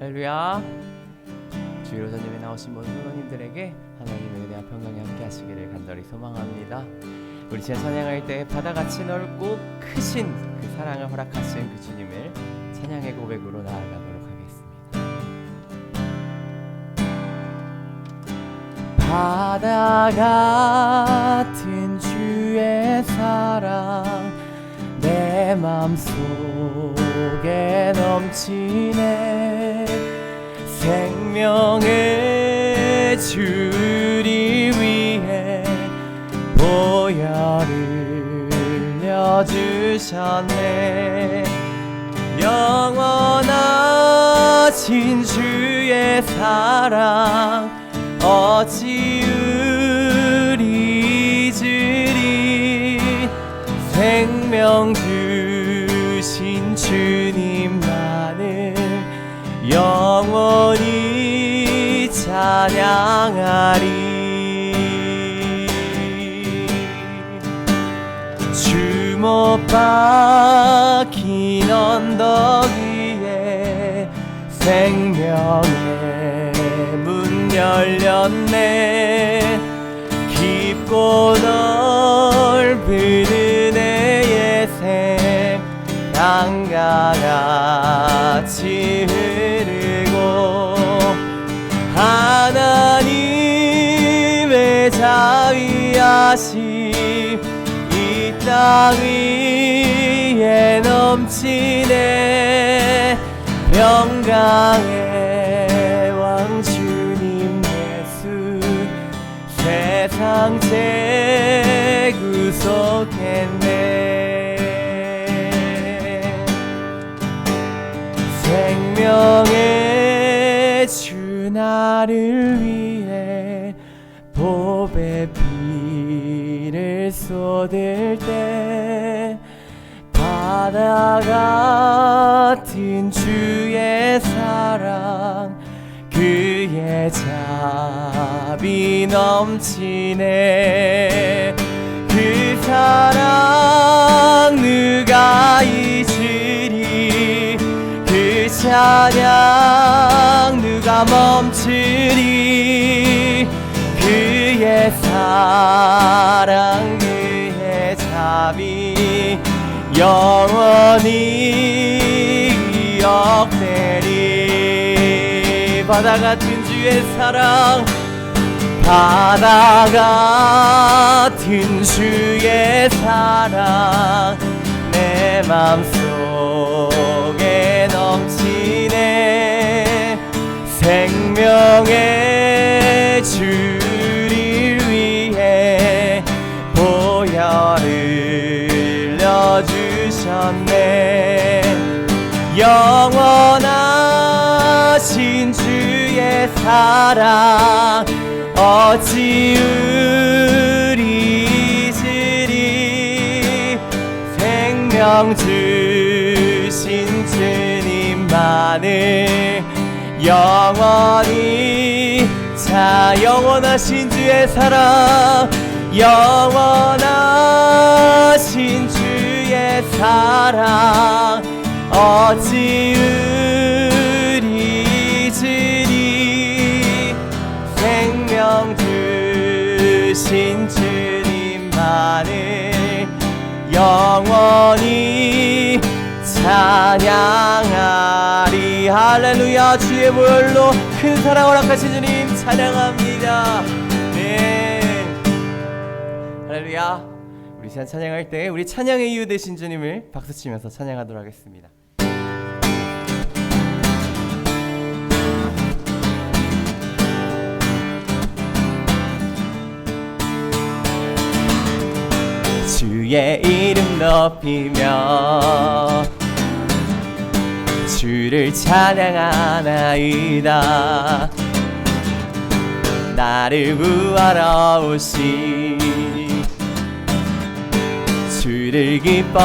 할렐루야. 주일로 전님에 나오신 모든 성도님들에게 하나님의 은혜와 평강이 함께 하시기를 간절히 소망합니다. 우리 제 찬양할 때 바다같이 넓고 크신 그 사랑을 허락하신 그 주님을 찬양의 고백으로 나아가도록 하겠습니다. 바다 같은 주의 사랑 내 맘속 에 넘치네. 생명의 주리 위해 보혈을 흘려주셨네. 영원하신 주의 사랑 어찌 의리즈리? 생명 찬양하리. 주못 박힌 언덕 위에 생명의 문 열렸네. 깊고 넓은 은혜의 샘 강가 같이 하나님의 자비하심 이 땅 위에 넘치네 평강의 왕 주님 예수 세상 재구속했네 생명의 주 나를 위해 보배 피를 쏟을 때 바다 같은 주의 사랑 그의 자비 넘치네. 그 사랑 누가 잊으리 그 찬양 누가 멈추리 그의 사랑 그의 자비 영원히 기억되리. 바다 같은 주의 사랑 바다 같은 주의 사랑 내 맘속 생명의 주를 위해 보혈을 흘려주셨네. 영원하신 주의 사랑 어찌 의리지리. 생명 주신 주님만을 영원히 자 영원하신 주의 사랑 영원하신 주의 사랑 어찌 의리지리 생명 주신 주님만을 영원히 찬양하리 할렐루야 주의 보혈로 큰 사랑 허락하신 주님 찬양합니다. 네. 할렐루야 우리 시간 찬양할 때 우리 찬양의 이유 되신 주님을 박수치면서 찬양하도록 하겠습니다. 주의 이름 높이며 주를 찬양하나이다. 나를 구하러 오신 주를 기뻐하나이다.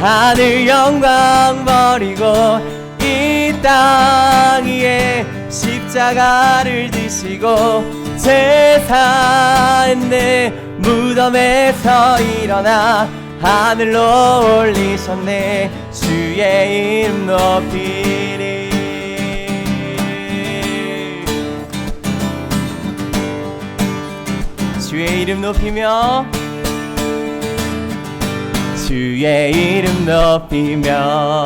하늘 영광 버리고 이 땅 위에 십자가를 지시고 제사했네 무덤에서 일어나 하늘로 올리셨네. 주의 이름 높이리. 주의 이름 높이며 주의 이름 높이며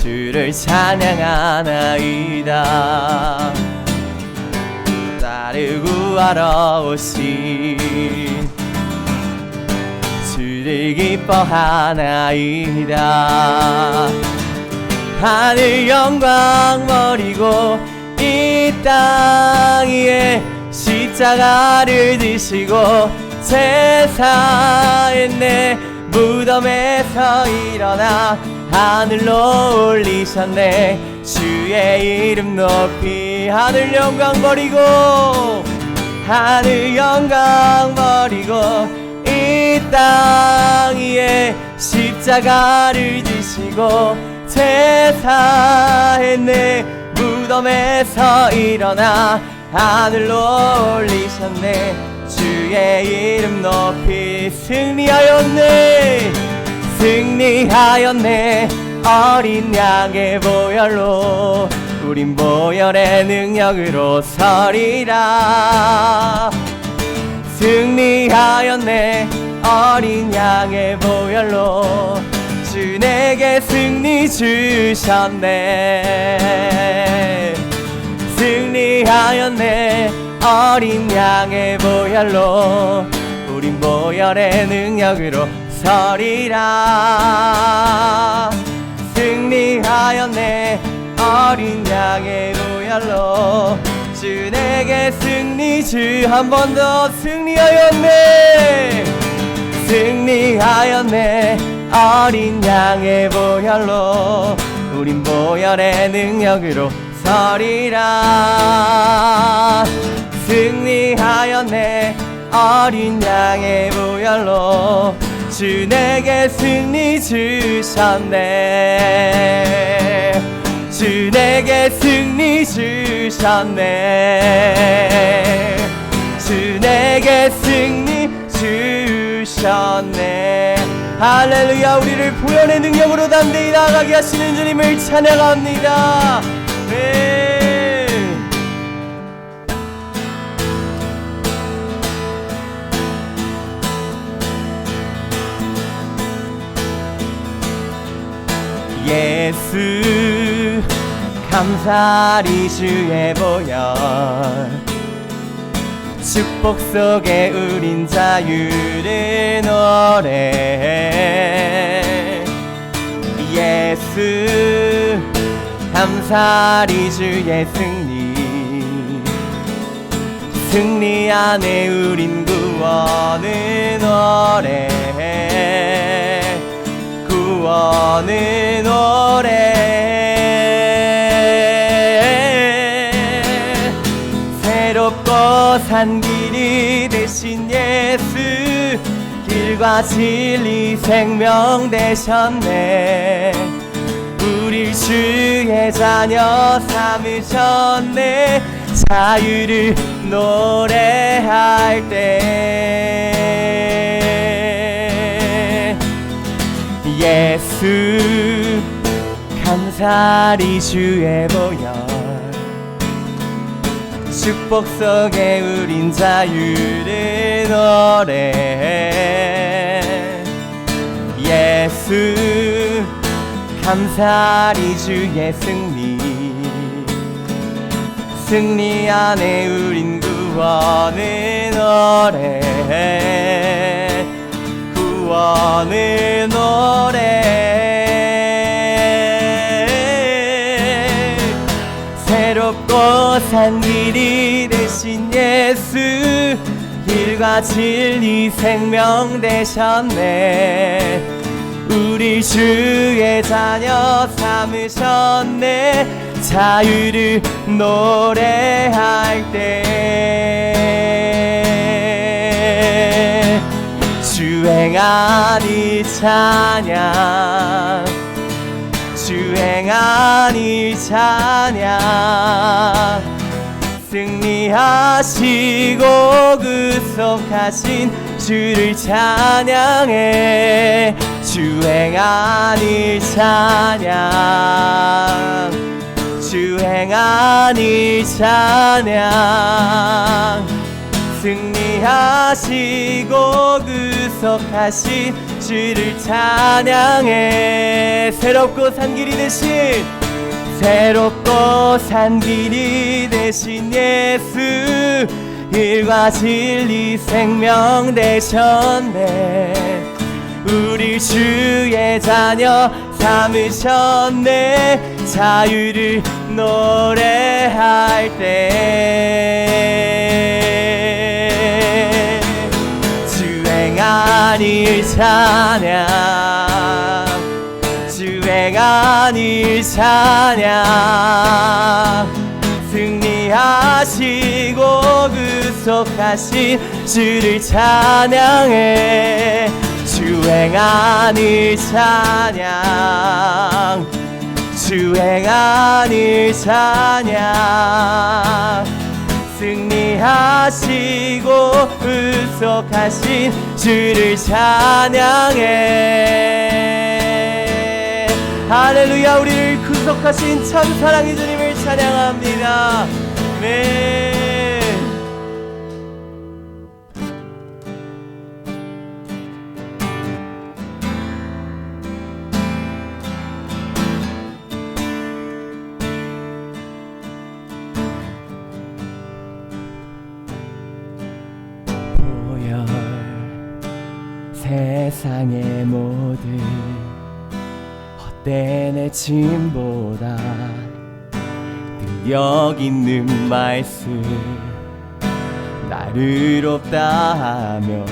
주를 찬양하나이다. 나를 구하러 오신 주를 기뻐하나이다. 하늘 영광 버리고 이 땅 위에 십자가를 지시고 제사에 내 무덤에서 일어나 하늘로 올리셨네. 주의 이름 높이 하늘 영광 버리고 하늘 영광 버리고 이땅 위에 십자가를 지시고 제사에 내 무덤에서 일어나 하늘로 올리셨네. 주의 이름 높이 승리하였네. 승리하였네. 어린 양의 보혈로 우린 보혈의 능력으로 서리라. 승리하였네 어린 양의 보혈로 주 내게 승리 주셨네. 승리하였네. 어린 양의 보혈로 우린 보혈의 능력으로 서리라. 승리하였네. 어린 양의 보혈로 주 내게 승리 주 한 번 더 승리하였네 승리하였네. 어린 양의 보혈로 우린 보혈의 능력으로 서리라. 승리하였네. 어린 양의 보혈로 주 내게 승리 주셨네. 주 내게 승리 주셨네. 주 내게 승리 주셨네. 할렐루야 우리를 보혈의 능력으로 담대히 나아가게 하시는 주님을 찬양합니다. 네. 예수 감사리 주의 보혈 축복 속에 우린 자유를 노래해 예수 감사리 주의 승리. 승리 안에 우린 구원을 노래해 구원을 노래해 산 길이 되신 예수 길과 진리 생명 되셨네. 우리 주의 자녀 삼으셨네. 자유를 노래할 때. 예수 감사리 주의 보혈 축복 속에 우린 자유를 노래해 예수 감사리 주의 승리. 승리 안에 우린 구원을 노래해 구원을 노래해 산 길이 되신 예수 길과 진리 생명 되셨네. 우리 주의 자녀 삼으셨네. 자유를 노래할 때. 주행하니 찬양 주 행하니 찬양. 승리하시고 구속하신 주를 찬양해. 주행한 일 찬양. 주행한 일 찬양. 승리하시고 구속하신 주를 찬양해. 새롭고 산 길이 되신 새롭고 산 길이 되신 예수 일과 진리 생명 되셨네. 우리 주의 자녀 삼으셨네. 자유를 노래할 때 일 찬양 주행한 일 찬양 승리하시고 구속하신 주를 찬양해. 주행한 일 찬양 주행한 일 찬양 승리하시고 구속하신 주를 찬양해. 할렐루야 우리를 구속하신 참 사랑의 주님을 찬양합니다. 네 세상의 모든 헛된 애침보다 능력 있는 말씀 나를 의롭다 하며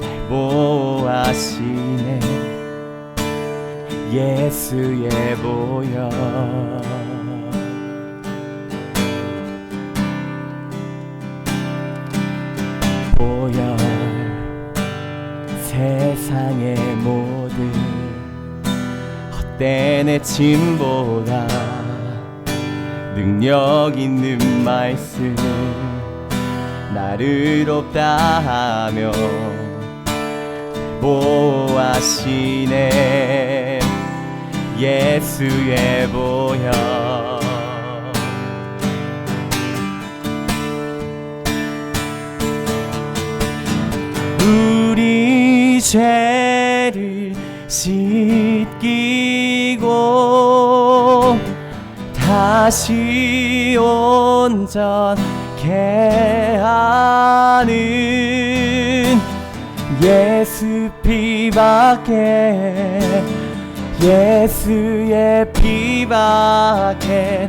날 보호하시네. 예수의 보혈 세상의 모든 헛된 애침보다 능력 있는 말씀 나를 의롭다 하며 보호하시네. 예수의 보혈 죄를 씻기고 다시 온전케 하는 예수 피밖에 예수의 피밖에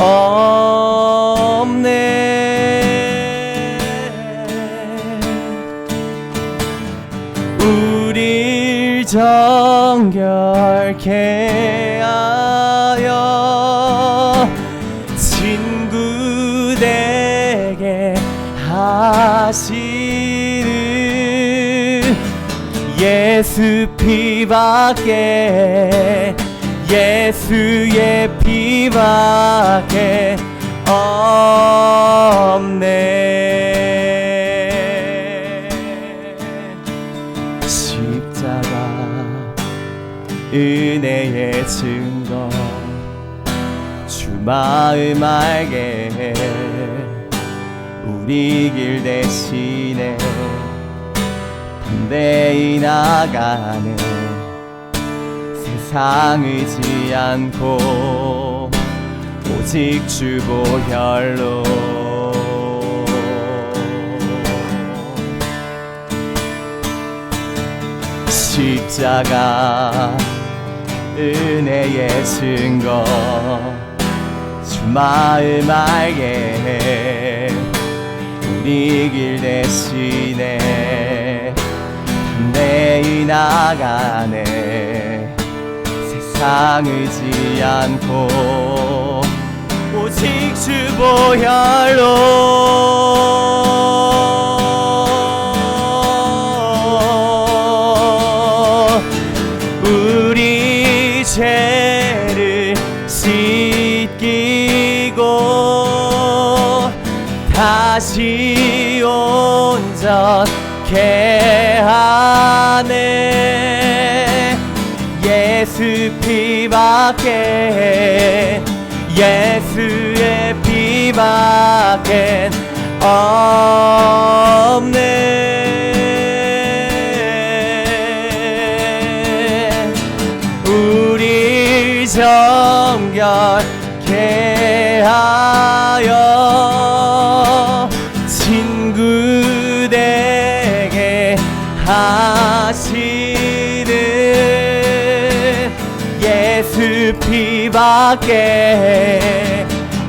없네 정결케 하여 친구 되게 하시는 예수 피밖에 예수의 피밖에 없네 은혜의 증거. 주 마음 알게 해. 우리 길 대신에 담대히 나가는 세상 의지 않고 오직 주 보혈로. 십자가 은혜의 증거 주 마음 알게 해. 우리 길 대신에 담대히 나가네. 세상 의지 않고 오직 주 보혈로 밖에 예수의 피밖에 없네. 우리 정결케 하여 밖에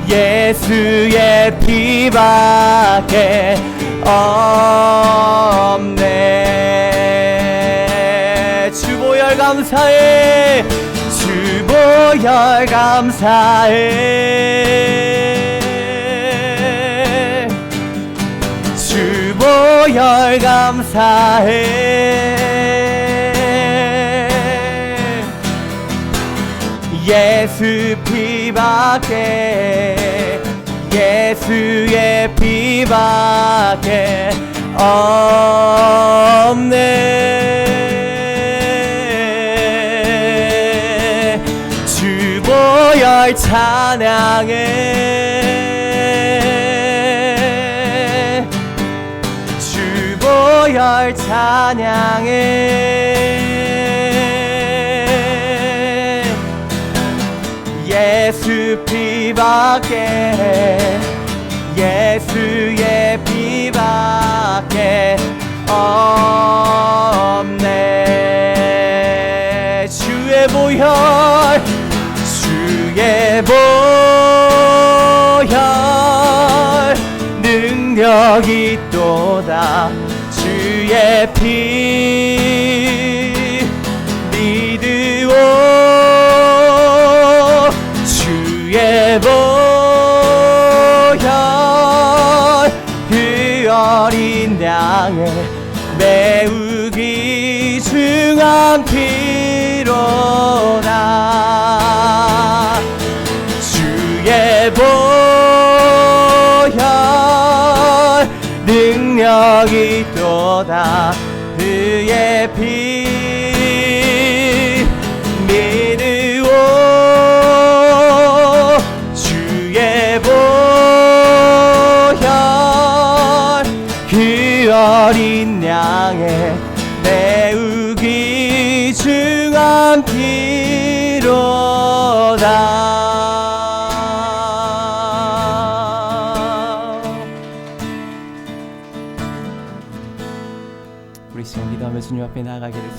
예수의 피밖에 없네. 주보열 감사해. 주보열 감사해. 주보열 감사해 예수 피밖에 예수의 피밖에 없네. 주보열 찬양해 주보열 찬양해 예수 피밖에 예수의 피밖에 없네. 주의 보혈 주의 보혈 능력이 또다. 주의 피 어린 양을 매우 귀중한 피로다 주의 보혈 능력이 또다 그의 피 어린 양의 매우 귀중한 피로다 우리 시간 기도하며 주님 앞에 나아가기를.